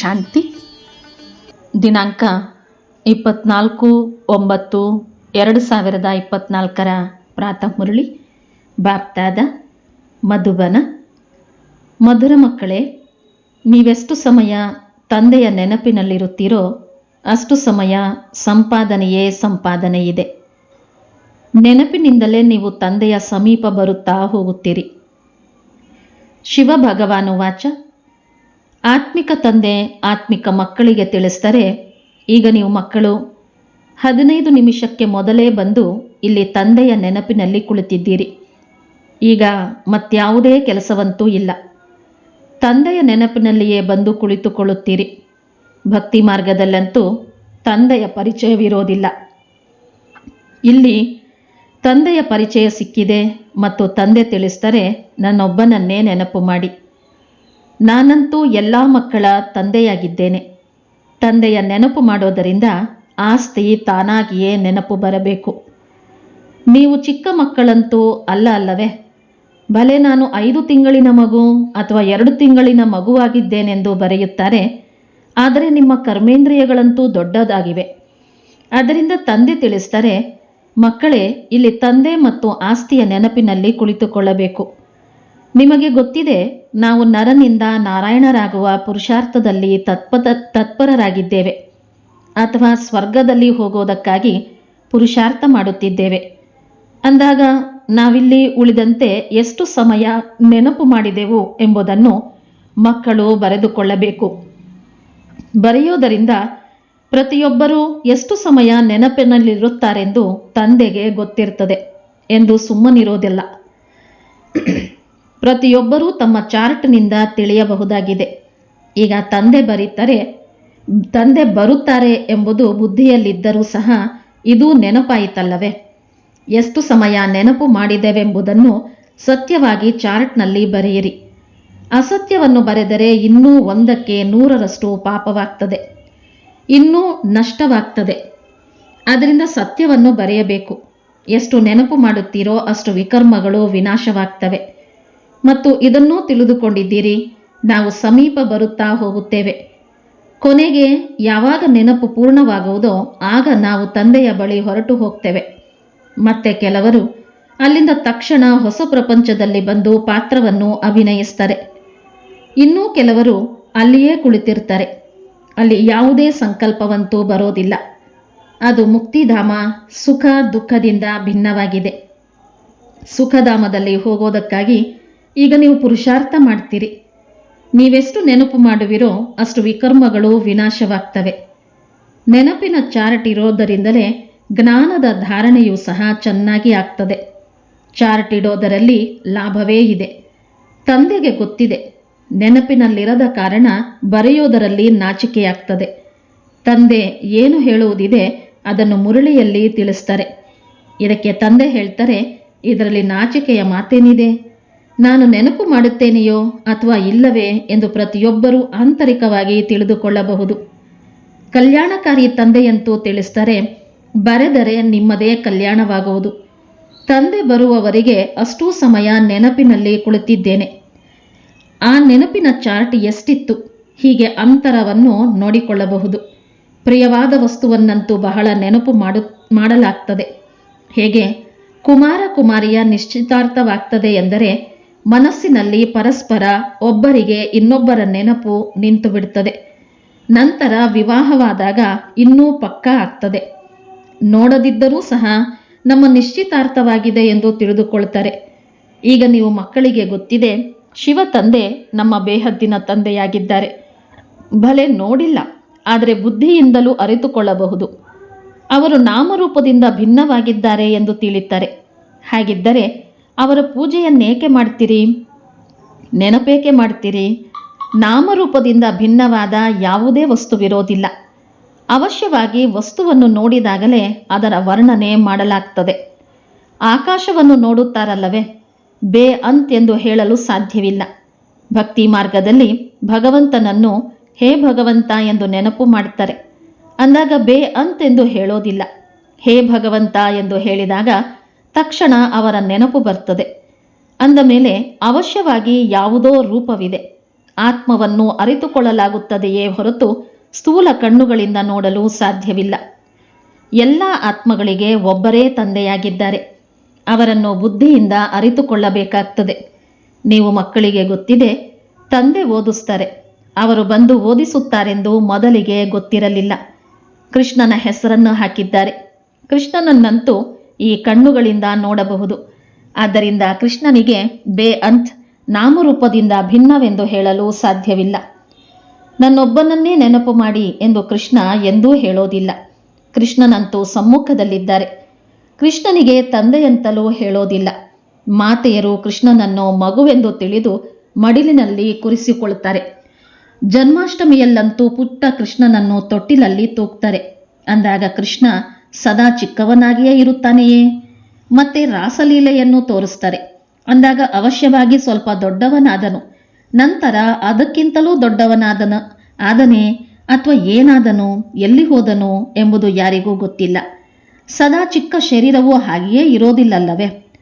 ಶಾಂತಿ? ದಿನಾಂಕ ಇಪ್ಪತ್ನಾಲ್ಕು ಒಂಬತ್ತು ಎರಡು ಸಾವಿರದ ಇಪ್ಪತ್ನಾಲ್ಕರ ಪ್ರಾತಃ ಮುರಳಿ, ಬಾಪ್ತಾದ ಮಧುಬನ. ಮಧುರ ಮಕ್ಕಳೇ, ನೀವೆಷ್ಟು ಸಮಯ ತಂದೆಯ ನೆನಪಿನಲ್ಲಿರುತ್ತೀರೋ, ಅಷ್ಟು ಸಮಯ ಸಂಪಾದನೆಯೇ ಸಂಪಾದನೆ ಇದೆ ನೆನಪಿನಿಂದಲೇ ನೀವು ತಂದೆಯ ಸಮೀಪ ಬರುತ್ತಾ ಹೋಗುತ್ತೀರಿ. ಶಿವ ಭಗವಾನು ವಾಚ. ಆತ್ಮಿಕ ತಂದೆ ಆತ್ಮಿಕ ಮಕ್ಕಳಿಗೆ ತಿಳಿಸ್ತಾರೆ, ಈಗ ನೀವು ಮಕ್ಕಳು, ಹದಿನೈದು ನಿಮಿಷಕ್ಕೆ ಮೊದಲೇ ಬಂದು ಇಲ್ಲಿ ತಂದೆಯ ನೆನಪಿನಲ್ಲಿ ಕುಳಿತಿದ್ದೀರಿ. ಈಗ ಮತ್ಯಾವುದೇ ಕೆಲಸವಂತೂ ಇಲ್ಲ. ತಂದೆಯ ನೆನಪಿನಲ್ಲಿಯೇ ಬಂದು ಕುಳಿತುಕೊಳ್ಳುತ್ತೀರಿ. ಭಕ್ತಿ ಮಾರ್ಗದಲ್ಲಂತೂ ತಂದೆಯ ಪರಿಚಯವಿರೋದಿಲ್ಲ. ಇಲ್ಲಿ ತಂದೆಯ ಪರಿಚಯ ಸಿಕ್ಕಿದೆ ಮತ್ತು ತಂದೆ ತಿಳಿಸ್ತಾರೆ, ನನ್ನೊಬ್ಬನನ್ನೇ ನೆನಪು ಮಾಡಿ. ನಾನಂತೂ ಎಲ್ಲ ಮಕ್ಕಳ ತಂದೆಯಾಗಿದ್ದೇನೆ. ತಂದೆಯ ನೆನಪು ಮಾಡೋದರಿಂದ ಆಸ್ತಿ ತಾನಾಗಿಯೇ ನೆನಪು ಬರಬೇಕು. ನೀವು ಚಿಕ್ಕ ಮಕ್ಕಳಂತೂ ಅಲ್ಲ ಅಲ್ಲವೇ? ಭಲೆ ನಾನು ಐದು ತಿಂಗಳಿನ ಮಗು ಅಥವಾ ಎರಡು ತಿಂಗಳಿನ ಮಗುವಾಗಿದ್ದೇನೆಂದು ಬರೆಯುತ್ತಾರೆ. ಆದರೆ ನಿಮ್ಮ ಕರ್ಮೇಂದ್ರಿಯಗಳಂತೂ ದೊಡ್ಡದಾಗಿವೆ. ಅದರಿಂದ ತಂದೆ ತಿಳಿಸ್ತಾರೆ ಮಕ್ಕಳೇ ಇಲ್ಲಿ ತಂದೆ ಮತ್ತು ಆಸ್ತಿಯ ನೆನಪಿನಲ್ಲಿ ಕುಳಿತುಕೊಳ್ಳಬೇಕು. ನಿಮಗೆ ಗೊತ್ತಿದೆ, ನಾವು ನರನಿಂದ ನಾರಾಯಣರಾಗುವ ಪುರುಷಾರ್ಥದಲ್ಲಿ ತತ್ಪದ, ತತ್ಪರರಾಗಿದ್ದೇವೆ. ಅಥವಾ ಸ್ವರ್ಗದಲ್ಲಿ ಹೋಗೋದಕ್ಕಾಗಿ ಪುರುಷಾರ್ಥ ಮಾಡುತ್ತಿದ್ದೇವೆ. ಅಂದಾಗ ನಾವಿಲ್ಲಿ ಉಳಿದಂತೆ ಎಷ್ಟು ಸಮಯ ನೆನಪು ಮಾಡಿದೆವು ಎಂಬುದನ್ನು ಮಕ್ಕಳು ಬರೆದುಕೊಳ್ಳಬೇಕು. ಬರೆಯೋದರಿಂದ ಪ್ರತಿಯೊಬ್ಬರೂ ಎಷ್ಟು ಸಮಯ ನೆನಪಿನಲ್ಲಿರುತ್ತಾರೆಂದು ತಂದೆಗೆ ಗೊತ್ತಿರ್ತದೆ ಎಂದು ಸುಮ್ಮನಿರೋದಿಲ್ಲ. ಪ್ರತಿಯೊಬ್ಬರೂ ತಮ್ಮ ಚಾರ್ಟ್ನಿಂದ ತಿಳಿಯಬಹುದಾಗಿದೆ. ಈಗ ತಂದೆ ಬರೀತಾರೆ, ತಂದೆ ಬರುತ್ತಾರೆ ಎಂಬುದು ಬುದ್ಧಿಯಲ್ಲಿದ್ದರೂ ಸಹ ಇದು ನೆನಪಾಯಿತಲ್ಲವೇ? ಎಷ್ಟು ಸಮಯ ನೆನಪು ಮಾಡಿದೆವೆಂಬುದನ್ನು ಸತ್ಯವಾಗಿ ಚಾರ್ಟ್ನಲ್ಲಿ ಬರೆಯಿರಿ. ಅಸತ್ಯವನ್ನು ಬರೆದರೆ ಇನ್ನೂ ಒಂದಕ್ಕೆ ನೂರರಷ್ಟು ಪಾಪವಾಗ್ತದೆ. ಇನ್ನೂ ನಷ್ಟವಾಗ್ತದೆ. ಅದರಿಂದ ಸತ್ಯವನ್ನು ಬರೆಯಬೇಕು. ಎಷ್ಟು ನೆನಪು ಮಾಡುತ್ತೀರೋ ಅಷ್ಟು ವಿಕರ್ಮಗಳು ವಿನಾಶವಾಗ್ತವೆ. ಮತ್ತು ಇದನ್ನೂ ತಿಳಿದುಕೊಂಡಿದ್ದೀರಿ. ನಾವು ಸಮೀಪ ಬರುತ್ತಾ ಹೋಗುತ್ತೇವೆ. ಕೊನೆಗೆ ಯಾವಾಗ ನೆನಪು ಪೂರ್ಣವಾಗುವುದೋ ಆಗ ನಾವು ತಂದೆಯ ಬಳಿ ಹೊರಟು ಹೋಗ್ತೇವೆ. ಮತ್ತೆ ಕೆಲವರು ಅಲ್ಲಿಂದ ತಕ್ಷಣ ಹೊಸ ಪ್ರಪಂಚದಲ್ಲಿ ಬಂದು ಪಾತ್ರವನ್ನು ಅಭಿನಯಿಸ್ತಾರೆ. ಇನ್ನೂ ಕೆಲವರು ಅಲ್ಲಿಯೇ ಕುಳಿತಿರ್ತಾರೆ. ಅಲ್ಲಿ ಯಾವುದೇ ಸಂಕಲ್ಪವಂತೂ ಬರೋದಿಲ್ಲ. ಅದು ಮುಕ್ತಿಧಾಮ ಸುಖ ದುಃಖದಿಂದ ಭಿನ್ನವಾಗಿದೆ. ಸುಖಧಾಮದಲ್ಲಿ ಹೋಗೋದಕ್ಕಾಗಿ ಈಗ ನೀವು ಪುರುಷಾರ್ಥ ಮಾಡ್ತೀರಿ. ನೀವೆಷ್ಟು ನೆನಪು ಮಾಡುವಿರೋ ಅಷ್ಟು ವಿಕರ್ಮಗಳು ವಿನಾಶವಾಗ್ತವೆ. ನೆನಪಿನ ಚಾರ್ಟ್ ಇರೋದರಿಂದಲೇ ಜ್ಞಾನದ ಧಾರಣೆಯು ಸಹ ಚೆನ್ನಾಗಿ ಆಗ್ತದೆ. ಚಾರ್ಟ್ ಇಡೋದರಲ್ಲಿ ಲಾಭವೇ ಇದೆ. ತಂದೆಗೆ ಗೊತ್ತಿದೆ. ನೆನಪಿನಲ್ಲಿರದ ಕಾರಣ ಬರೆಯೋದರಲ್ಲಿ ನಾಚಿಕೆಯಾಗ್ತದೆ. ತಂದೆ ಏನು ಹೇಳುವುದಿದೆ ಅದನ್ನು ಮುರಳಿಯಲ್ಲಿ ತಿಳಿಸ್ತಾರೆ. ಇದಕ್ಕೆ ತಂದೆ ಹೇಳ್ತಾರೆ, ಇದರಲ್ಲಿ ನಾಚಿಕೆಯ ಮಾತೇನಿದೆ? ನಾನು ನೆನಪು ಮಾಡುತ್ತೇನೆಯೋ ಅಥವಾ ಇಲ್ಲವೇ ಎಂದು ಪ್ರತಿಯೊಬ್ಬರೂ ಆಂತರಿಕವಾಗಿ ತಿಳಿದುಕೊಳ್ಳಬಹುದು. ಕಲ್ಯಾಣಕಾರಿ ತಂದೆಯಂತೂ ತಿಳಿಸ್ತಾರೆ ಬರೆದರೆ ನಿಮ್ಮದೇ ಕಲ್ಯಾಣವಾಗುವುದು. ತಂದೆ ಬರುವವರೆಗೆ ಅಷ್ಟೂ ಸಮಯ ನೆನಪಿನಲ್ಲಿ ಕುಳಿತಿದ್ದೇನೆ. ಆ ನೆನಪಿನ ಚಾರ್ಟ್ ಎಷ್ಟಿತ್ತು? ಹೀಗೆ ಅಂತರವನ್ನು ನೋಡಿಕೊಳ್ಳಬಹುದು. ಪ್ರಿಯವಾದ ವಸ್ತುವನ್ನಂತೂ ಬಹಳ ನೆನಪು ಮಾಡು, ಮಾಡಲಾಗ್ತದೆ. ಹೇಗೆ? ಕುಮಾರ ಕುಮಾರಿಯ ನಿಶ್ಚಿತಾರ್ಥವಾಗ್ತದೆ ಎಂದರೆ ಮನಸ್ಸಿನಲ್ಲಿ ಪರಸ್ಪರ ಒಬ್ಬರಿಗೆ ಇನ್ನೊಬ್ಬರ ನೆನಪು ನಿಂತು ಬಿಡುತ್ತದೆ ನಂತರ ವಿವಾಹವಾದಾಗ ಇನ್ನೂ ಪಕ್ಕಾ ಆಗ್ತದೆ. ನೋಡದಿದ್ದರೂ ಸಹ ನಮ್ಮ ನಿಶ್ಚಿತಾರ್ಥವಾಗಿದೆ ಎಂದು ತಿಳಿದುಕೊಳ್ತಾರೆ. ಈಗ ನೀವು ಮಕ್ಕಳಿಗೆ ಗೊತ್ತಿದೆ, ಶಿವ ತಂದೆ ನಮ್ಮ ಬೇಹದ್ದಿನ ತಂದೆಯಾಗಿದ್ದಾರೆ. ಭಲೆ ನೋಡಿಲ್ಲ, ಆದರೆ ಬುದ್ಧಿಯಿಂದಲೂ ಅರಿತುಕೊಳ್ಳಬಹುದು. ಅವರು ನಾಮರೂಪದಿಂದ ಭಿನ್ನವಾಗಿದ್ದಾರೆ ಎಂದು ತಿಳಿತಾರೆ. ಹಾಗಿದ್ದರೆ ಅವರ ಪೂಜೆಯನ್ನೇಕೆ ಮಾಡ್ತೀರಿ? ನೆನಪೇಕೆ ಮಾಡ್ತೀರಿ? ನಾಮರೂಪದಿಂದ ಭಿನ್ನವಾದ ಯಾವುದೇ ವಸ್ತುವಿರೋದಿಲ್ಲ ಅವಶ್ಯವಾಗಿ ವಸ್ತುವನ್ನು ನೋಡಿದಾಗಲೇ ಅದರ ವರ್ಣನೆ ಮಾಡಲಾಗ್ತದೆ. ಆಕಾಶವನ್ನು ನೋಡುತ್ತಾರಲ್ಲವೇ? ಬೇ ಅಂತ್ ಎಂದು ಹೇಳಲು ಸಾಧ್ಯವಿಲ್ಲ. ಭಕ್ತಿ ಮಾರ್ಗದಲ್ಲಿ ಭಗವಂತನನ್ನು ಹೇ ಭಗವಂತ ಎಂದು ನೆನಪು ಮಾಡ್ತಾರೆ. ಅಂದಾಗ ಬೇ ಅಂತ್ ಎಂದು ಹೇಳೋದಿಲ್ಲ. ಹೇ ಭಗವಂತ ಎಂದು ಹೇಳಿದಾಗ ತಕ್ಷಣ ಅವರ ನೆನಪು ಬರ್ತದೆ. ಅಂದ ಮೇಲೆ ಅವಶ್ಯವಾಗಿ ಯಾವುದೋ ರೂಪವಿದೆ. ಆತ್ಮವನ್ನು ಅರಿತುಕೊಳ್ಳಲಾಗುತ್ತದೆಯೇ ಹೊರತು ಸ್ಥೂಲ ಕಣ್ಣುಗಳಿಂದ ನೋಡಲು ಸಾಧ್ಯವಿಲ್ಲ. ಎಲ್ಲ ಆತ್ಮಗಳಿಗೆ ಒಬ್ಬರೇ ತಂದೆಯಾಗಿದ್ದಾರೆ. ಅವರನ್ನು ಬುದ್ಧಿಯಿಂದ ಅರಿತುಕೊಳ್ಳಬೇಕಾಗ್ತದೆ. ನೀವು ಮಕ್ಕಳಿಗೆ ಗೊತ್ತಿದೆ, ತಂದೆ ಓದಿಸ್ತಾರೆ. ಅವರು ಬಂದು ಓದಿಸುತ್ತಾರೆಂದು ಮೊದಲಿಗೆ ಗೊತ್ತಿರಲಿಲ್ಲ. ಕೃಷ್ಣನ ಹೆಸರನ್ನು ಹಾಕಿದ್ದಾರೆ. ಕೃಷ್ಣನನ್ನಂತೂ ಈ ಕಣ್ಣುಗಳಿಂದ ನೋಡಬಹುದು. ಆದ್ದರಿಂದ ಕೃಷ್ಣನಿಗೆ ಬೇ ಅಂತ್ ನಾಮರೂಪದಿಂದ ಭಿನ್ನವೆಂದು ಹೇಳಲು ಸಾಧ್ಯವಿಲ್ಲ. ನನ್ನೊಬ್ಬನನ್ನೇ ನೆನಪು ಮಾಡಿ ಎಂದು ಕೃಷ್ಣ ಎಂದೂ ಹೇಳೋದಿಲ್ಲ. ಕೃಷ್ಣನಂತೂ ಸಮ್ಮುಖದಲ್ಲಿದ್ದಾರೆ. ಕೃಷ್ಣನಿಗೆ ತಂದೆಯಂತಲೂ ಹೇಳೋದಿಲ್ಲ. ಮಾತೆಯರು ಕೃಷ್ಣನನ್ನು ಮಗುವೆಂದು ತಿಳಿದು ಮಡಿಲಿನಲ್ಲಿ ಕುರಿಸಿಕೊಳ್ತಾರೆ ಜನ್ಮಾಷ್ಟಮಿಯಲ್ಲಂತೂ ಪುಟ್ಟ ಕೃಷ್ಣನನ್ನು ತೊಟ್ಟಿಲಲ್ಲಿ ತೂಗ್ತಾರೆ. ಅಂದಾಗ ಕೃಷ್ಣ ಸದಾ ಚಿಕ್ಕವನಾಗಿಯೇ ಇರುತ್ತಾನೆಯೇ? ಮತ್ತೆ ರಾಸಲೀಲೆಯನ್ನು ತೋರಿಸ್ತಾರೆ. ಅಂದಾಗ ಅವಶ್ಯವಾಗಿ ಸ್ವಲ್ಪ ದೊಡ್ಡವನಾದನು. ನಂತರ ಅದಕ್ಕಿಂತಲೂ ದೊಡ್ಡವನಾದನ. ಆದನೇ, ಅಥವಾ ಏನಾದನು, ಎಲ್ಲಿ ಹೋದನು ಎಂಬುದು ಯಾರಿಗೂ ಗೊತ್ತಿಲ್ಲ. ಸದಾ ಚಿಕ್ಕ ಶರೀರವು ಹಾಗೆಯೇ ಇರೋದಿಲ್ಲಲ್ಲವೇ?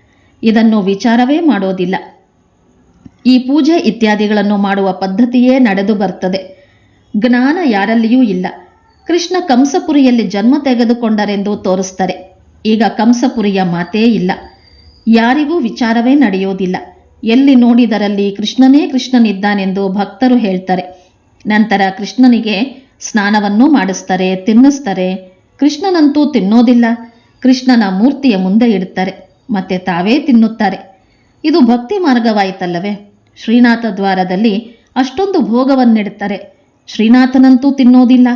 ಇದನ್ನು ವಿಚಾರವೇ ಮಾಡೋದಿಲ್ಲ. ಈ ಪೂಜೆ ಇತ್ಯಾದಿಗಳನ್ನು ಮಾಡುವ ಪದ್ಧತಿಯೇ ನಡೆದು ಬರ್ತದೆ. ಜ್ಞಾನ ಯಾರಲ್ಲಿಯೂ ಇಲ್ಲ. ಕೃಷ್ಣ ಕಂಸಪುರಿಯಲ್ಲಿ ಜನ್ಮ ತೆಗೆದುಕೊಂಡರೆಂದು ತೋರಿಸ್ತಾರೆ. ಈಗ ಕಂಸಪುರಿಯ ಮಾತೇ ಇಲ್ಲ. ಯಾರಿಗೂ ವಿಚಾರವೇ ನಡೆಯೋದಿಲ್ಲ. ಎಲ್ಲಿ ನೋಡಿದರಲ್ಲಿ ಕೃಷ್ಣನೇ ಕೃಷ್ಣನಿದ್ದಾನೆಂದು ಭಕ್ತರು ಹೇಳ್ತಾರೆ. ನಂತರ ಕೃಷ್ಣನಿಗೆ ಸ್ನಾನವನ್ನೂ ಮಾಡಿಸ್ತಾರೆ, ತಿನ್ನಿಸ್ತಾರೆ. ಕೃಷ್ಣನಂತೂ ತಿನ್ನೋದಿಲ್ಲ. ಕೃಷ್ಣನ ಮೂರ್ತಿಯ ಮುಂದೆ ಇಡ್ತಾರೆ. ಮತ್ತೆ ತಾವೇ ತಿನ್ನುತ್ತಾರೆ. ಇದು ಭಕ್ತಿ ಮಾರ್ಗವಾಯಿತಲ್ಲವೇ? ಶ್ರೀನಾಥ ದ್ವಾರದಲ್ಲಿ ಅಷ್ಟೊಂದು ಭೋಗವನ್ನಿಡುತ್ತಾರೆ ಶ್ರೀನಾಥನಂತೂ ತಿನ್ನೋದಿಲ್ಲ.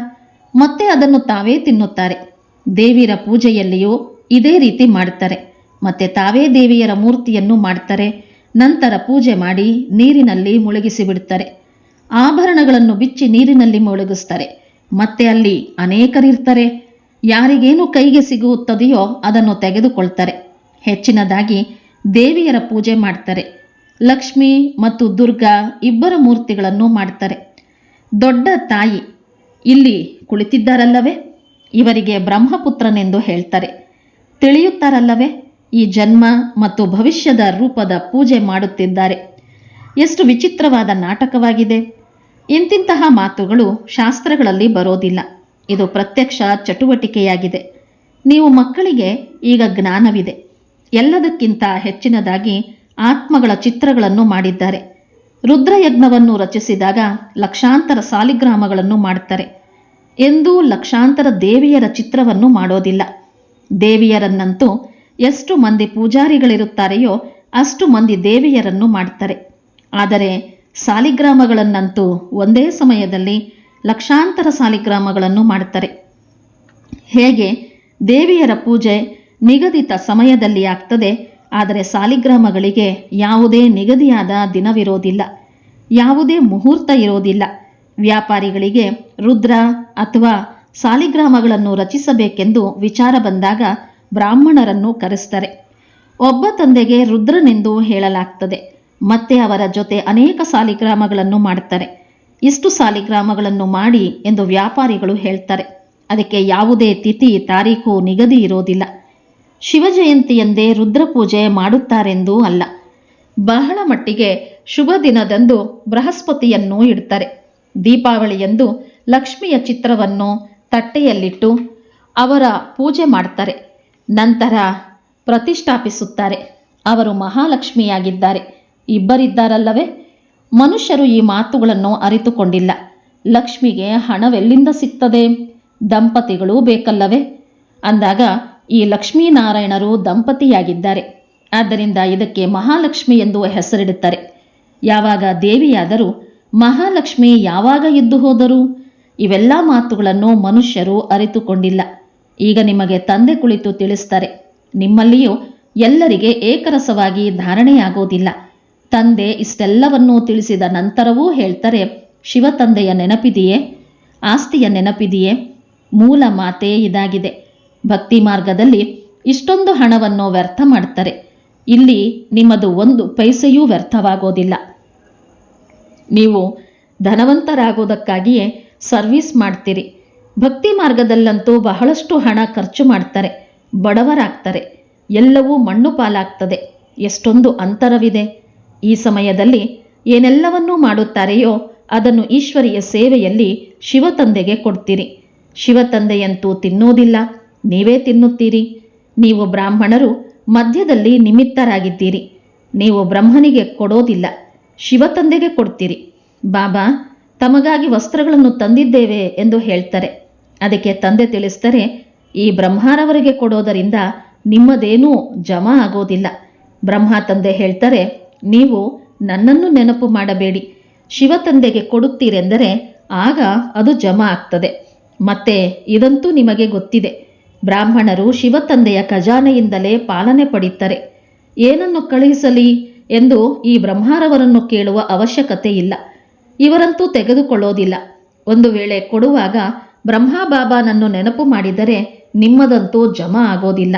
ಮತ್ತೆ ಅದನ್ನು ತಾವೇ ತಿನ್ನುತ್ತಾರೆ. ದೇವಿಯರ ಪೂಜೆಯಲ್ಲಿಯೂ ಇದೇ ರೀತಿ ಮಾಡ್ತಾರೆ ಮತ್ತೆ ತಾವೇ ದೇವಿಯರ ಮೂರ್ತಿಯನ್ನು ಮಾಡ್ತಾರೆ. ನಂತರ ಪೂಜೆ ಮಾಡಿ ನೀರಿನಲ್ಲಿ ಮುಳುಗಿಸಿ ಬಿಡ್ತಾರೆ ಆಭರಣಗಳನ್ನು ಬಿಚ್ಚಿ ನೀರಿನಲ್ಲಿ ಮುಳುಗಿಸ್ತಾರೆ. ಮತ್ತೆ ಅಲ್ಲಿ ಅನೇಕರಿರ್ತಾರೆ. ಯಾರಿಗೇನು ಕೈಗೆ ಸಿಗುತ್ತದೆಯೋ ಅದನ್ನು ತೆಗೆದುಕೊಳ್ತಾರೆ. ಹೆಚ್ಚಿನದಾಗಿ ದೇವಿಯರ ಪೂಜೆ ಮಾಡ್ತಾರೆ. ಲಕ್ಷ್ಮಿ ಮತ್ತು ದುರ್ಗಾ ಇಬ್ಬರ ಮೂರ್ತಿಗಳನ್ನು ಮಾಡ್ತಾರೆ. ದೊಡ್ಡ ತಾಯಿ ಇಲ್ಲಿ ಕುಳಿತಿದ್ದಾರಲ್ಲವೇ? ಇವರಿಗೆ ಬ್ರಹ್ಮಪುತ್ರನೆಂದು ಹೇಳ್ತಾರೆ. ತಿಳಿಯುತ್ತಾರಲ್ಲವೇ? ಈ ಜನ್ಮ ಮತ್ತು ಭವಿಷ್ಯದ ರೂಪದ ಪೂಜೆ ಮಾಡುತ್ತಿದ್ದಾರೆ. ಎಷ್ಟು ವಿಚಿತ್ರವಾದ ನಾಟಕವಾಗಿದೆ. ಇಂತಿಂತಹ ಮಾತುಗಳು ಶಾಸ್ತ್ರಗಳಲ್ಲಿ ಬರೋದಿಲ್ಲ. ಇದು ಪ್ರತ್ಯಕ್ಷ ಚಟುವಟಿಕೆಯಾಗಿದೆ. ನೀವು ಮಕ್ಕಳಿಗೆ ಈಗ ಜ್ಞಾನವಿದೆ. ಎಲ್ಲದಕ್ಕಿಂತ ಹೆಚ್ಚಿನದಾಗಿ ಆತ್ಮಗಳ ಚಿತ್ರಗಳನ್ನು ಮಾಡಿದ್ದಾರೆ. ರುದ್ರಯಜ್ಞವನ್ನು ರಚಿಸಿದಾಗ ಲಕ್ಷಾಂತರ ಸಾಲಿಗ್ರಾಮಗಳನ್ನು ಮಾಡುತ್ತಾರೆ. ಎಂದೂ ಲಕ್ಷಾಂತರ ದೇವಿಯರ ಚಿತ್ರವನ್ನು ಮಾಡೋದಿಲ್ಲ. ದೇವಿಯರನ್ನಂತೂ ಎಷ್ಟು ಮಂದಿ ಪೂಜಾರಿಗಳಿರುತ್ತಾರೆಯೋ ಅಷ್ಟು ಮಂದಿ ದೇವಿಯರನ್ನು ಮಾಡುತ್ತಾರೆ. ಆದರೆ ಸಾಲಿಗ್ರಾಮಗಳನ್ನಂತೂ ಒಂದೇ ಸಮಯದಲ್ಲಿ ಲಕ್ಷಾಂತರ ಸಾಲಿಗ್ರಾಮಗಳನ್ನು ಮಾಡುತ್ತಾರೆ. ಹೇಗೆ ದೇವಿಯರ ಪೂಜೆ ನಿಗದಿತ ಸಮಯದಲ್ಲಿ ಆಗ್ತದೆ? ಆದರೆ ಸಾಲಿಗ್ರಾಮಗಳಿಗೆ ಯಾವುದೇ ನಿಗದಿಯಾದ ದಿನವಿರೋದಿಲ್ಲ. ಯಾವುದೇ ಮುಹೂರ್ತ ಇರೋದಿಲ್ಲ. ವ್ಯಾಪಾರಿಗಳಿಗೆ ರುದ್ರ ಅಥವಾ ಸಾಲಿಗ್ರಾಮಗಳನ್ನು ರಚಿಸಬೇಕೆಂದು ವಿಚಾರ ಬಂದಾಗ ಬ್ರಾಹ್ಮಣರನ್ನು ಕರೆಸ್ತಾರೆ. ಒಬ್ಬ ತಂದೆಗೆ ರುದ್ರನೆಂದು ಹೇಳಲಾಗ್ತದೆ. ಮತ್ತೆ ಅವರ ಜೊತೆ ಅನೇಕ ಸಾಲಿಗ್ರಾಮಗಳನ್ನು ಮಾಡ್ತಾರೆ. ಇಷ್ಟು ಸಾಲಿಗ್ರಾಮಗಳನ್ನು ಮಾಡಿ ಎಂದು ವ್ಯಾಪಾರಿಗಳು ಹೇಳ್ತಾರೆ. ಅದಕ್ಕೆ ಯಾವುದೇ ತಿಥಿ, ತಾರೀಖು, ನಿಗದಿ ಇರೋದಿಲ್ಲ. ಶಿವಜಯಂತಿಯಂದೇ ರುದ್ರಪೂಜೆ ಮಾಡುತ್ತಾರೆಂದೂ ಅಲ್ಲ. ಬಹಳ ಮಟ್ಟಿಗೆ ಶುಭ ದಿನದಂದು ಬೃಹಸ್ಪತಿಯನ್ನು ಇಡ್ತಾರೆ. ದೀಪಾವಳಿಯಂದು ಲಕ್ಷ್ಮಿಯ ಚಿತ್ರವನ್ನು ತಟ್ಟೆಯಲ್ಲಿಟ್ಟು ಅವರ ಪೂಜೆ ಮಾಡ್ತಾರೆ. ನಂತರ ಪ್ರತಿಷ್ಠಾಪಿಸುತ್ತಾರೆ. ಅವರು ಮಹಾಲಕ್ಷ್ಮಿಯಾಗಿದ್ದಾರೆ. ಇಬ್ಬರಿದ್ದಾರಲ್ಲವೇ? ಮನುಷ್ಯರು ಈ ಮಾತುಗಳನ್ನು ಅರಿತುಕೊಂಡಿಲ್ಲ. ಲಕ್ಷ್ಮಿಗೆ ಹಣವೆಲ್ಲಿಂದ ಸಿಗ್ತದೆ? ದಂಪತಿಗಳು ಬೇಕಲ್ಲವೇ? ಅಂದಾಗ ಈ ಲಕ್ಷ್ಮೀನಾರಾಯಣರು ದಂಪತಿಯಾಗಿದ್ದಾರೆ. ಆದ್ದರಿಂದ ಇದಕ್ಕೆ ಮಹಾಲಕ್ಷ್ಮಿ ಎಂದು ಹೆಸರಿಡುತ್ತಾರೆ. ಯಾವಾಗ ದೇವಿಯಾದರೂ ಮಹಾಲಕ್ಷ್ಮಿ ಯಾವಾಗ ಇದ್ದು ಹೋದರು ಇವೆಲ್ಲ ಮಾತುಗಳನ್ನು ಮನುಷ್ಯರು ಅರಿತುಕೊಂಡಿಲ್ಲ. ಈಗ ನಿಮಗೆ ತಂದೆ ಕುಳಿತು ತಿಳಿಸ್ತಾರೆ. ನಿಮ್ಮಲ್ಲಿಯೂ ಎಲ್ಲರಿಗೆ ಏಕರಸವಾಗಿ ಧಾರಣೆಯಾಗೋದಿಲ್ಲ. ತಂದೆ ಇಷ್ಟೆಲ್ಲವನ್ನೂ ತಿಳಿಸಿದ ನಂತರವೂ ಹೇಳ್ತಾರೆ, ಶಿವತಂದೆಯ ನೆನಪಿದೆಯೇ? ಆಸ್ತಿಯ ನೆನಪಿದೆಯೇ? ಮೂಲ ಮಾತೇ ಇದಾಗಿದೆ. ಭಕ್ತಿ ಮಾರ್ಗದಲ್ಲಿ ಇಷ್ಟೊಂದು ಹಣವನ್ನು ವ್ಯರ್ಥ ಮಾಡ್ತಾರೆ. ಇಲ್ಲಿ ನಿಮ್ಮದು ಒಂದು ಪೈಸೆಯೂ ವ್ಯರ್ಥವಾಗೋದಿಲ್ಲ. ನೀವು ಧನವಂತರಾಗೋದಕ್ಕಾಗಿಯೇ ಸರ್ವಿಸ್ ಮಾಡ್ತೀರಿ. ಭಕ್ತಿ ಮಾರ್ಗದಲ್ಲಂತೂ ಬಹಳಷ್ಟು ಹಣ ಖರ್ಚು ಮಾಡ್ತಾರೆ. ಬಡವರಾಗ್ತಾರೆ. ಎಲ್ಲವೂ ಮಣ್ಣು ಪಾಲಾಗ್ತದೆ. ಎಷ್ಟೊಂದು ಅಂತರವಿದೆ. ಈ ಸಮಯದಲ್ಲಿ ಏನೆಲ್ಲವನ್ನೂ ಮಾಡುತ್ತಾರೆಯೋ ಅದನ್ನು ಈಶ್ವರಿಯ ಸೇವೆಯಲ್ಲಿ ಶಿವತಂದೆಗೆ ಕೊಡ್ತೀರಿ. ಶಿವತಂದೆಯಂತೂ ತಿನ್ನೋದಿಲ್ಲ ನೀವೇ ತಿನ್ನುತ್ತೀರಿ. ನೀವು ಬ್ರಾಹ್ಮಣರು ಮಧ್ಯದಲ್ಲಿ ನಿಮಿತ್ತರಾಗಿದ್ದೀರಿ. ನೀವು ಬ್ರಹ್ಮನಿಗೆ ಕೊಡೋದಿಲ್ಲ, ಶಿವತಂದೆಗೆ ಕೊಡ್ತೀರಿ. ಬಾಬಾ, ತಮಗಾಗಿ ವಸ್ತ್ರಗಳನ್ನು ತಂದಿದ್ದೇವೆ ಎಂದು ಹೇಳ್ತಾರೆ. ಅದಕ್ಕೆ ತಂದೆ ತಿಳಿಸ್ತಾರೆ ಈ ಬ್ರಹ್ಮಾರವರಿಗೆ ಕೊಡೋದರಿಂದ ನಿಮ್ಮದೇನೂ ಜಮಾ ಆಗೋದಿಲ್ಲ. ಬ್ರಹ್ಮ ತಂದೆ ಹೇಳ್ತಾರೆ, ನೀವು ನನ್ನನ್ನು ನೆನಪು ಮಾಡಬೇಡಿ. ಶಿವತಂದೆಗೆ ಕೊಡುತ್ತೀರೆಂದರೆ ಆಗ ಅದು ಜಮಾ ಆಗ್ತದೆ. ಮತ್ತೆ ಇದಂತೂ ನಿಮಗೆ ಗೊತ್ತಿದೆ. ಬ್ರಾಹ್ಮಣರು ಶಿವತಂದೆಯ ಖಜಾನೆಯಿಂದಲೇ ಪಾಲನೆ ಪಡೀತಾರೆ. ಏನನ್ನು ಕಳುಹಿಸಲಿ ಎಂದು ಈ ಬ್ರಹ್ಮಾರವರನ್ನು ಕೇಳುವ ಅವಶ್ಯಕತೆ ಇಲ್ಲ. ಇವರಂತೂ ತೆಗೆದುಕೊಳ್ಳೋದಿಲ್ಲ. ಒಂದು ವೇಳೆ ಕೊಡುವಾಗ ಬ್ರಹ್ಮಾಬಾಬಾನನ್ನು ನೆನಪು ಮಾಡಿದರೆ ನಿಮ್ಮದಂತೂ ಜಮಾ ಆಗೋದಿಲ್ಲ.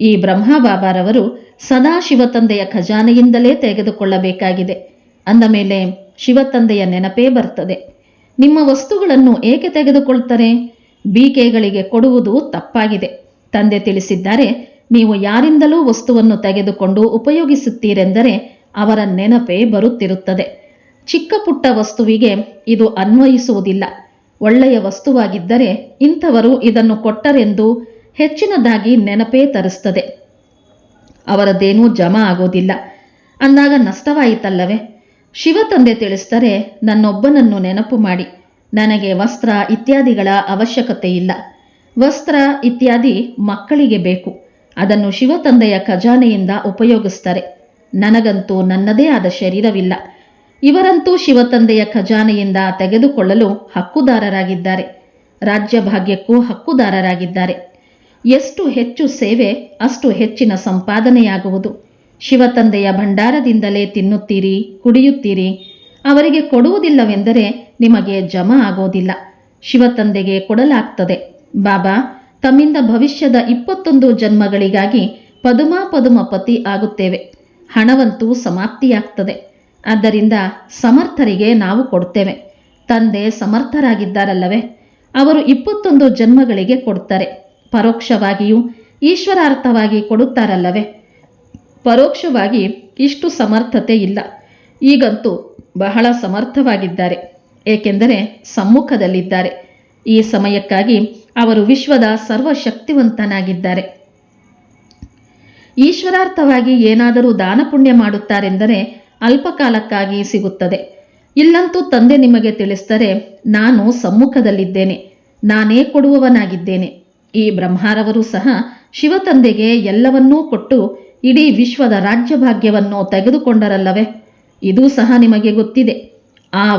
ಈ ಬ್ರಹ್ಮಾಬಾಬಾರವರು ಸದಾ ಶಿವತಂದೆಯ ಖಜಾನೆಯಿಂದಲೇ ತೆಗೆದುಕೊಳ್ಳಬೇಕಾಗಿದೆ. ಅಂದ ಮೇಲೆ ಶಿವತಂದೆಯ ನೆನಪೇ ಬರ್ತದೆ. ನಿಮ್ಮ ವಸ್ತುಗಳನ್ನು ಏಕೆ ತೆಗೆದುಕೊಳ್ತಾರೆ? ಬೀಕೆಗಳಿಗೆ ಕೊಡುವುದು ತಪ್ಪಾಗಿದೆ. ತಂದೆ ತಿಳಿಸಿದ್ದಾರೆ, ನೀವು ಯಾರಿಂದಲೂ ವಸ್ತುವನ್ನು ತೆಗೆದುಕೊಂಡು ಉಪಯೋಗಿಸುತ್ತೀರೆಂದರೆ ಅವರ ನೆನಪೇ ಬರುತ್ತಿರುತ್ತದೆ. ಚಿಕ್ಕ ಪುಟ್ಟ ವಸ್ತುವಿಗೆ ಇದು ಅನ್ವಯಿಸುವುದಿಲ್ಲ. ಒಳ್ಳೆಯ ವಸ್ತುವಾಗಿದ್ದರೆ ಇಂಥವರು ಇದನ್ನು ಕೊಟ್ಟರೆಂದು ಹೆಚ್ಚಿನದಾಗಿ ನೆನಪೇ ತರಿಸ್ತದೆ ಅವರದ್ದೇನೂ ಜಮಾ ಆಗೋದಿಲ್ಲ. ಅಂದಾಗ ನಷ್ಟವಾಯಿತಲ್ಲವೇ? ಶಿವತಂದೆ ತಿಳಿಸ್ತಾರೆ ನನ್ನೊಬ್ಬನನ್ನು ನೆನಪು ಮಾಡಿ. ನನಗೆ ವಸ್ತ್ರ ಇತ್ಯಾದಿಗಳ ಅವಶ್ಯಕತೆ ಇಲ್ಲ ವಸ್ತ್ರ ಇತ್ಯಾದಿ ಮಕ್ಕಳಿಗೆ ಬೇಕು. ಅದನ್ನು ಶಿವತಂದೆಯ ಖಜಾನೆಯಿಂದ ಉಪಯೋಗಿಸ್ತಾರೆ. ನನಗಂತೂ ನನ್ನದೇ ಆದ ಶರೀರವಿಲ್ಲ. ಇವರಂತೂ ಶಿವತಂದೆಯ ಖಜಾನೆಯಿಂದ ತೆಗೆದುಕೊಳ್ಳಲು ಹಕ್ಕುದಾರರಾಗಿದ್ದಾರೆ. ರಾಜ್ಯ ಭಾಗ್ಯಕ್ಕೂ ಹಕ್ಕುದಾರರಾಗಿದ್ದಾರೆ. ಎಷ್ಟು ಹೆಚ್ಚು ಸೇವೆ, ಅಷ್ಟು ಹೆಚ್ಚಿನ ಸಂಪಾದನೆಯಾಗುವುದು. ಶಿವತಂದೆಯ ಭಂಡಾರದಿಂದಲೇ ತಿನ್ನುತ್ತೀರಿ, ಕುಡಿಯುತ್ತೀರಿ. ಅವರಿಗೆ ಕೊಡುವುದಿಲ್ಲವೆಂದರೆ ನಿಮಗೆ ಜಮಾ ಆಗೋದಿಲ್ಲ. ಶಿವತಂದೆಗೆ ಕೊಡಲಾಗ್ತದೆ. ಬಾಬಾ, ತಮ್ಮಿಂದ ಭವಿಷ್ಯದ ಇಪ್ಪತ್ತೊಂದು ಜನ್ಮಗಳಿಗಾಗಿ ಪದುಮಾ ಪತಿ ಆಗುತ್ತೇವೆ. ಹಣವಂತೂ ಸಮಾಪ್ತಿಯಾಗ್ತದೆ. ಆದ್ದರಿಂದ ಸಮರ್ಥರಿಗೆ ನಾವು ಕೊಡ್ತೇವೆ. ತಂದೆ ಸಮರ್ಥರಾಗಿದ್ದಾರಲ್ಲವೇ? ಅವರು ಇಪ್ಪತ್ತೊಂದು ಜನ್ಮಗಳಿಗೆ ಕೊಡ್ತಾರೆ. ಪರೋಕ್ಷವಾಗಿಯೂ ಈಶ್ವರಾರ್ಥವಾಗಿ ಕೊಡುತ್ತಾರಲ್ಲವೇ? ಪರೋಕ್ಷವಾಗಿ ಇಷ್ಟು ಸಮರ್ಥತೆ ಇಲ್ಲ. ಈಗಂತೂ ಬಹಳ ಸಮರ್ಥವಾಗಿದ್ದಾರೆ. ಏಕೆಂದರೆ ಸಮ್ಮುಖದಲ್ಲಿದ್ದಾರೆ. ಈ ಸಮಯಕ್ಕಾಗಿ ಅವರು ವಿಶ್ವದ ಸರ್ವಶಕ್ತಿವಂತನಾಗಿದ್ದಾರೆ. ಈಶ್ವರಾರ್ಥವಾಗಿ ಏನಾದರೂ ದಾನ ಪುಣ್ಯ ಮಾಡುತ್ತಾರೆಂದರೆ ಅಲ್ಪಕಾಲಕ್ಕಾಗಿ ಸಿಗುತ್ತದೆ. ಇಲ್ಲಂತೂ ತಂದೆ ನಿಮಗೆ ತಿಳಿಸಿದರೆ ನಾನು ಸಮ್ಮುಖದಲ್ಲಿದ್ದೇನೆ. ನಾನೇ ಕೊಡುವವನಾಗಿದ್ದೇನೆ. ಈ ಬ್ರಹ್ಮಾರವರು ಸಹ ಶಿವತಂದೆಗೆ ಎಲ್ಲವನ್ನೂ ಕೊಟ್ಟು ಇಡೀ ವಿಶ್ವದ ರಾಜ್ಯಭಾಗ್ಯವನ್ನು ತೆಗೆದುಕೊಂಡರಲ್ಲವೇ? ಇದೂ ಸಹ ನಿಮಗೆ ಗೊತ್ತಿದೆ. ಆ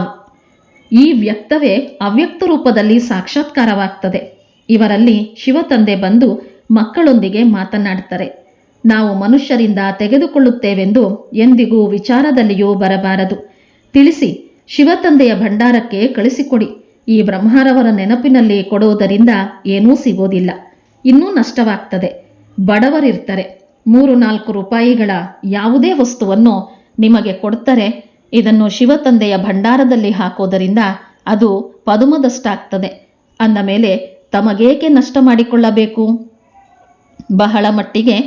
ಈ ವ್ಯಕ್ತವೇ ಅವ್ಯಕ್ತ ರೂಪದಲ್ಲಿ ಸಾಕ್ಷಾತ್ಕಾರವಾಗ್ತದೆ. ಇವರಲ್ಲಿ ಶಿವತಂದೆ ಬಂದು ಮಕ್ಕಳೊಂದಿಗೆ ಮಾತನಾಡ್ತಾರೆ. ನಾವು ಮನುಷ್ಯರಿಂದ ತೆಗೆದುಕೊಳ್ಳುತ್ತೇವೆಂದು ಎಂದಿಗೂ ವಿಚಾರದಲ್ಲಿಯೂ ಬರಬಾರದು. ತಿಳಿಸಿ, ಶಿವತಂದೆಯ ಭಂಡಾರಕ್ಕೆ ಕಳಿಸಿಕೊಡಿ. ಈ ಬ್ರಹ್ಮಾರವರ ನೆನಪಿನಲ್ಲಿ ಕೊಡುವುದರಿಂದ ಏನೂ ಸಿಗೋದಿಲ್ಲ. ಇನ್ನೂ ನಷ್ಟವಾಗ್ತದೆ. ಬಡವರಿರ್ತಾರೆ. ಮೂರು ನಾಲ್ಕು ರೂಪಾಯಿಗಳ ಯಾವುದೇ ವಸ್ತುವನ್ನು ನಿಮಗೆ ಕೊಡ್ತಾರೆ. ಇದನ್ನು ಶಿವತಂದೆಯ ಭಂಡಾರದಲ್ಲಿ ಹಾಕೋದರಿಂದ ಅದು ಪದುಮದಷ್ಟಾಗ್ತದೆ. ಅಂದ ಮೇಲೆ ತಮಗೇಕೆ ನಷ್ಟ ಮಾಡಿಕೊಳ್ಳಬೇಕು ಬಹಳ ಮಟ್ಟಿಗೆ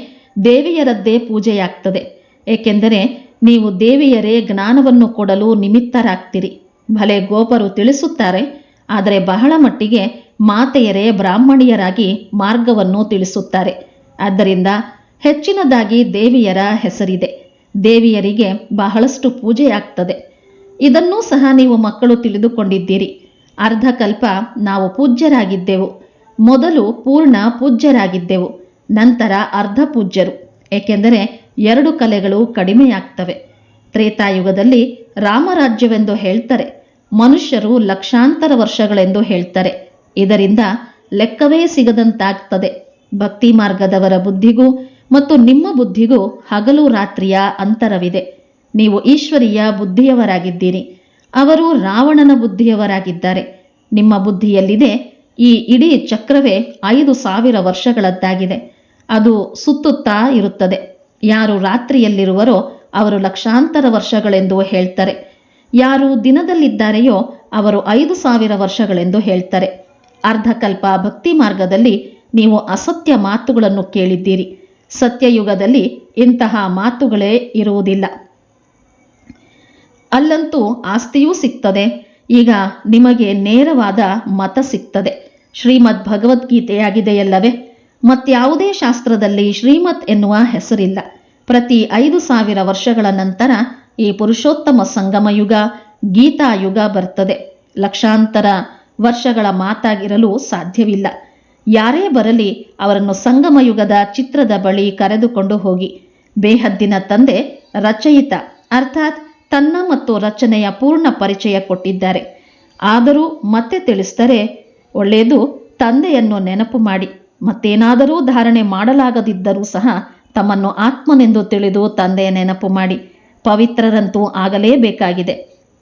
ದೇವಿಯರದ್ದೇ ಪೂಜೆಯಾಗ್ತದೆ. ಏಕೆಂದರೆ ನೀವು ದೇವಿಯರೇ ಜ್ಞಾನವನ್ನು ಕೊಡಲು ನಿಮಿತ್ತರಾಗ್ತೀರಿ. ಭಲೆ ಗೋಪರು ತಿಳಿಸುತ್ತಾರೆ, ಆದರೆ ಬಹಳ ಮಟ್ಟಿಗೆ ಮಾತೆಯರೇ ಬ್ರಾಹ್ಮಣಿಯರಾಗಿ ಮಾರ್ಗವನ್ನು ತಿಳಿಸುತ್ತಾರೆ. ಆದ್ದರಿಂದ ಹೆಚ್ಚಿನದಾಗಿ ದೇವಿಯರ ಹೆಸರಿದೆ. ದೇವಿಯರಿಗೆ ಬಹಳಷ್ಟು ಪೂಜೆಯಾಗ್ತದೆ. ಇದನ್ನೂ ಸಹ ನೀವು ಮಕ್ಕಳು ತಿಳಿದುಕೊಂಡಿದ್ದೀರಿ. ಅರ್ಧಕಲ್ಪ ನಾವು ಪೂಜ್ಯರಾಗಿದ್ದೆವು. ಮೊದಲು ಪೂರ್ಣ ಪೂಜ್ಯರಾಗಿದ್ದೆವು. ನಂತರ ಅರ್ಧ ಪೂಜ್ಯರು. ಏಕೆಂದರೆ ಎರಡು ಕಲೆಗಳು ಕಡಿಮೆಯಾಗ್ತವೆ. ತ್ರೇತಾಯುಗದಲ್ಲಿ ರಾಮರಾಜ್ಯವೆಂದು ಹೇಳ್ತಾರೆ. ಮನುಷ್ಯರು ಲಕ್ಷಾಂತರ ವರ್ಷಗಳೆಂದು ಹೇಳ್ತಾರೆ. ಇದರಿಂದ ಲೆಕ್ಕವೇ ಸಿಗದಂತಾಗ್ತದೆ. ಭಕ್ತಿ ಮಾರ್ಗದವರ ಬುದ್ಧಿಗೂ ಮತ್ತು ನಿಮ್ಮ ಬುದ್ಧಿಗೂ ಹಗಲು ರಾತ್ರಿಯ ಅಂತರವಿದೆ. ನೀವು ಈಶ್ವರಿಯ ಬುದ್ಧಿಯವರಾಗಿದ್ದೀರಿ. ಅವರು ರಾವಣನ ಬುದ್ಧಿಯವರಾಗಿದ್ದಾರೆ. ನಿಮ್ಮ ಬುದ್ಧಿಯಲ್ಲಿದೆ, ಈ ಇಡೀ ಚಕ್ರವೇ ಐದು ಸಾವಿರ ವರ್ಷಗಳದ್ದಾಗಿದೆ. ಅದು ಸುತ್ತುತ್ತಾ ಇರುತ್ತದೆ. ಯಾರು ರಾತ್ರಿಯಲ್ಲಿರುವರೋ ಅವರು ಲಕ್ಷಾಂತರ ವರ್ಷಗಳೆಂದು ಹೇಳ್ತಾರೆ. ಯಾರು ದಿನದಲ್ಲಿದ್ದಾರೆಯೋ ಅವರು ಐದು ಸಾವಿರ ವರ್ಷಗಳೆಂದು ಹೇಳ್ತಾರೆ. ಅರ್ಧಕಲ್ಪ ಭಕ್ತಿ ಮಾರ್ಗದಲ್ಲಿ ನೀವು ಅಸತ್ಯ ಮಾತುಗಳನ್ನು ಕೇಳಿದ್ದೀರಿ. ಸತ್ಯಯುಗದಲ್ಲಿ ಇಂತಹ ಮಾತುಗಳೇ ಇರುವುದಿಲ್ಲ. ಅಲ್ಲಂತೂ ಆಸ್ತಿಯೂ ಸಿಗ್ತದೆ. ಈಗ ನಿಮಗೆ ನೇರವಾದ ಮತ ಸಿಗ್ತದೆ. ಶ್ರೀಮದ್ ಭಗವದ್ಗೀತೆಯಾಗಿದೆಯಲ್ಲವೇ? ಮತ್ಯಾವುದೇ ಶಾಸ್ತ್ರದಲ್ಲಿ ಶ್ರೀಮತ್ ಎನ್ನುವ ಹೆಸರಿಲ್ಲ. ಪ್ರತಿ ಐದು ಸಾವಿರ ವರ್ಷಗಳ ನಂತರ ಈ ಪುರುಷೋತ್ತಮ ಸಂಗಮ ಯುಗ ಗೀತಾಯುಗ ಬರ್ತದೆ. ಲಕ್ಷಾಂತರ ವರ್ಷಗಳ ಮಾತಾಗಿರಲು ಸಾಧ್ಯವಿಲ್ಲ. ಯಾರೇ ಬರಲಿ ಅವರನ್ನು ಸಂಗಮಯುಗದ ಚಿತ್ರದ ಬಳಿ ಕರೆದುಕೊಂಡು ಹೋಗಿ. ಬೇಹದ್ದಿನ ತಂದೆ ರಚಯಿತ, ಅರ್ಥಾತ್ ತನ್ನ ಮತ್ತು ರಚನೆಯ ಪೂರ್ಣ ಪರಿಚಯ ಕೊಟ್ಟಿದ್ದಾರೆ. ಆದರೂ ಮತ್ತೆ ತಿಳಿಸ್ತಾರೆ ಒಳ್ಳೆಯದು ತಂದೆಯನ್ನು ನೆನಪು ಮಾಡಿ. ಮತ್ತೇನಾದರೂ ಧಾರಣೆ ಮಾಡಲಾಗದಿದ್ದರೂ ಸಹ ತಮ್ಮನ್ನು ಆತ್ಮನೆಂದು ತಿಳಿದು ತಂದೆಯ ನೆನಪು ಮಾಡಿ. ಪವಿತ್ರರಂತೂ ಆಗಲೇಬೇಕಾಗಿದೆ.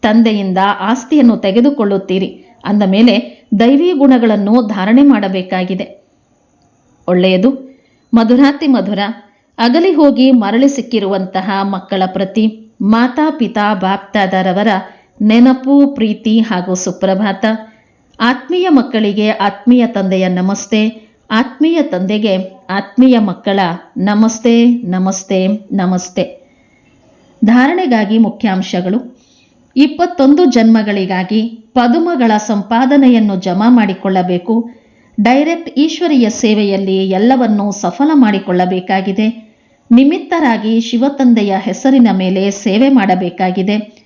ತಂದೆಯಿಂದ ಆಸ್ತಿಯನ್ನು ತೆಗೆದುಕೊಳ್ಳುತ್ತೀರಿ. ಅಂದ ಮೇಲೆ ದೈವಿ ಗುಣಗಳನ್ನು ಧಾರಣೆ ಮಾಡಬೇಕಾಗಿದೆ. ಒಳ್ಳೆಯದು. ಮಧುರಾತಿ ಮಧುರ, ಅಗಲಿ ಹೋಗಿ ಮರಳಿ ಸಿಕ್ಕಿರುವಂತಹ ಮಕ್ಕಳ ಪ್ರತಿ ಮಾತಾ ಪಿತಾ ಬಾಪ್ತಾದರವರ ನೆನಪು, ಪ್ರೀತಿ ಹಾಗೂ ಸುಪ್ರಭಾತ. ಆತ್ಮೀಯ ಮಕ್ಕಳಿಗೆ ಆತ್ಮೀಯ ತಂದೆಯ ನಮಸ್ತೆ, ಆತ್ಮೀಯ ತಂದೆಗೆ ಆತ್ಮೀಯ ಮಕ್ಕಳ ನಮಸ್ತೆ ನಮಸ್ತೆ ನಮಸ್ತೆ. ಧಾರಣೆಗಾಗಿ ಮುಖ್ಯಾಂಶಗಳು. ಇಪ್ಪತ್ತೊಂದು ಜನ್ಮಗಳಿಗಾಗಿ ಪದುಮಗಳ ಸಂಪಾದನೆಯನ್ನು ಜಮಾ ಮಾಡಿಕೊಳ್ಳಬೇಕು. ಡೈರೆಕ್ಟ್ ಈಶ್ವರಿಯ ಸೇವೆಯಲ್ಲಿ ಎಲ್ಲವನ್ನೂ ಸಫಲ ಮಾಡಿಕೊಳ್ಳಬೇಕಾಗಿದೆ. ನಿಮಿತ್ತರಾಗಿ ಶಿವತಂದೆಯ ಹೆಸರಿನ ಮೇಲೆ ಸೇವೆ ಮಾಡಬೇಕಾಗಿದೆ.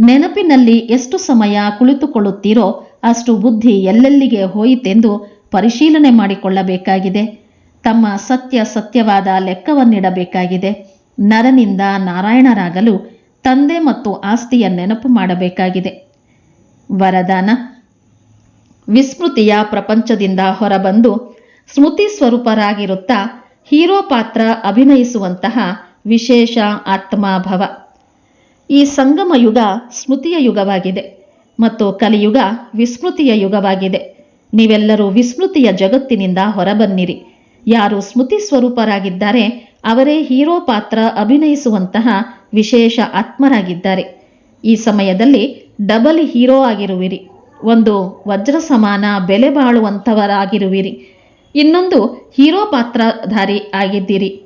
ನೆನಪಿನಲ್ಲಿ ಎಷ್ಟು ಸಮಯ ಕುಳಿತುಕೊಳ್ಳುತ್ತೀರೋ ಅಷ್ಟು ಬುದ್ಧಿ ಎಲ್ಲೆಲ್ಲಿಗೆ ಹೋಯಿತೆಂದು ಪರಿಶೀಲನೆ ಮಾಡಿಕೊಳ್ಳಬೇಕಾಗಿದೆ. ತಮ್ಮ ಸತ್ಯ ಸತ್ಯವಾದ ಲೆಕ್ಕವನ್ನಿಡಬೇಕಾಗಿದೆ. ನರನಿಂದ ನಾರಾಯಣರಾಗಲು ತಂದೆ ಮತ್ತು ಆಸ್ತಿಯ ನೆನಪು ಮಾಡಬೇಕಾಗಿದೆ. ವರದಾನ. ವಿಸ್ಮೃತಿಯ ಪ್ರಪಂಚದಿಂದ ಹೊರಬಂದು ಸ್ಮೃತಿ ಸ್ವರೂಪರಾಗಿರುತ್ತಾ ಹೀರೋ ಪಾತ್ರ ಅಭಿನಯಿಸುವಂತಹ ವಿಶೇಷ ಆತ್ಮಾಭವ ಈ ಸಂಗಮ ಯುಗ ಸ್ಮೃತಿಯ ಯುಗವಾಗಿದೆ ಮತ್ತು ಕಲಿಯುಗ ವಿಸ್ಮೃತಿಯ ಯುಗವಾಗಿದೆ. ನೀವೆಲ್ಲರೂ ವಿಸ್ಮೃತಿಯ ಜಗತ್ತಿನಿಂದ ಹೊರಬನ್ನಿರಿ. ಯಾರು ಸ್ಮೃತಿ ಸ್ವರೂಪರಾಗಿದ್ದಾರೆ ಅವರೇ ಹೀರೋ ಪಾತ್ರ ಅಭಿನಯಿಸುವಂತಹ ವಿಶೇಷ ಆತ್ಮರಾಗಿದ್ದಾರೆ. ಈ ಸಮಯದಲ್ಲಿ ಡಬಲ್ ಹೀರೋ ಆಗಿರುವಿರಿ. ಒಂದು ವಜ್ರ ಸಮಾನ ಬೆಲೆ ಬಾಳುವಂಥವರಾಗಿರುವಿರಿ ಇನ್ನೊಂದು ಹೀರೋ ಪಾತ್ರಧಾರಿ ಆಗಿದ್ದೀರಿ.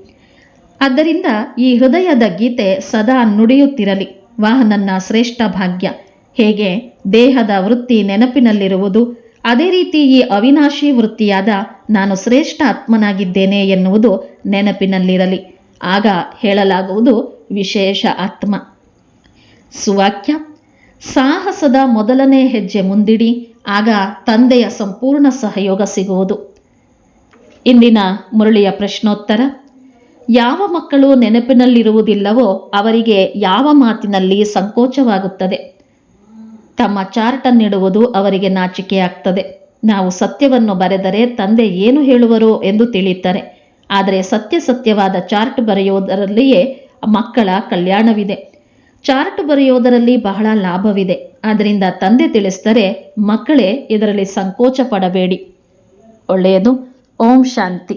ಆದ್ದರಿಂದ ಈ ಹೃದಯದ ಗೀತೆ ಸದಾ ನುಡಿಯುತ್ತಿರಲಿ. ವಾಹನನ್ನ ಶ್ರೇಷ್ಠ ಭಾಗ್ಯ. ಹೇಗೆ ದೇಹದ ವೃತ್ತಿ ನೆನಪಿನಲ್ಲಿರುವುದು ಅದೇ ರೀತಿ ಈ ಅವಿನಾಶಿ ವೃತ್ತಿಯಾದ ನಾನು ಶ್ರೇಷ್ಠ ಆತ್ಮನಾಗಿದ್ದೇನೆ ಎನ್ನುವುದು ನೆನಪಿನಲ್ಲಿರಲಿ. ಆಗ ಹೇಳಲಾಗುವುದು ವಿಶೇಷ ಆತ್ಮ. ಸುವಾಕ್ಯ. ಸಾಹಸದ ಮೊದಲನೇ ಹೆಜ್ಜೆ ಮುಂದಿಡಿ, ಆಗ ತಂದೆಯ ಸಂಪೂರ್ಣ ಸಹಯೋಗ ಸಿಗುವುದು. ಇಂದಿನ ಮುರಳಿಯ ಪ್ರಶ್ನೋತ್ತರ. ಯಾವ ಮಕ್ಕಳು ನೆನಪಿನಲ್ಲಿರುವುದಿಲ್ಲವೋ ಅವರಿಗೆ ಯಾವ ಮಾತಿನಲ್ಲಿ ಸಂಕೋಚವಾಗುತ್ತದೆ? ತಮ್ಮ ಚಾರ್ಟನ್ನಿಡುವುದು ಅವರಿಗೆ ನಾಚಿಕೆಯಾಗ್ತದೆ. ನಾವು ಸತ್ಯವನ್ನು ಬರೆದರೆ ತಂದೆ ಏನು ಹೇಳುವರೋ ಎಂದು ತಿಳಿಯುತ್ತಾರೆ. ಆದರೆ ಸತ್ಯ ಸತ್ಯವಾದ ಚಾರ್ಟ್ ಬರೆಯುವುದರಲ್ಲಿಯೇ ಮಕ್ಕಳ ಕಲ್ಯಾಣವಿದೆ. ಚಾರ್ಟ್ ಬರೆಯುವುದರಲ್ಲಿ ಬಹಳ ಲಾಭವಿದೆ. ಆದ್ದರಿಂದ ತಂದೆ ತಿಳಿಸಿದರೆ ಮಕ್ಕಳೇ ಇದರಲ್ಲಿ ಸಂಕೋಚ ಪಡಬೇಡಿ. ಒಳ್ಳೆಯದು. ಓಂ ಶಾಂತಿ.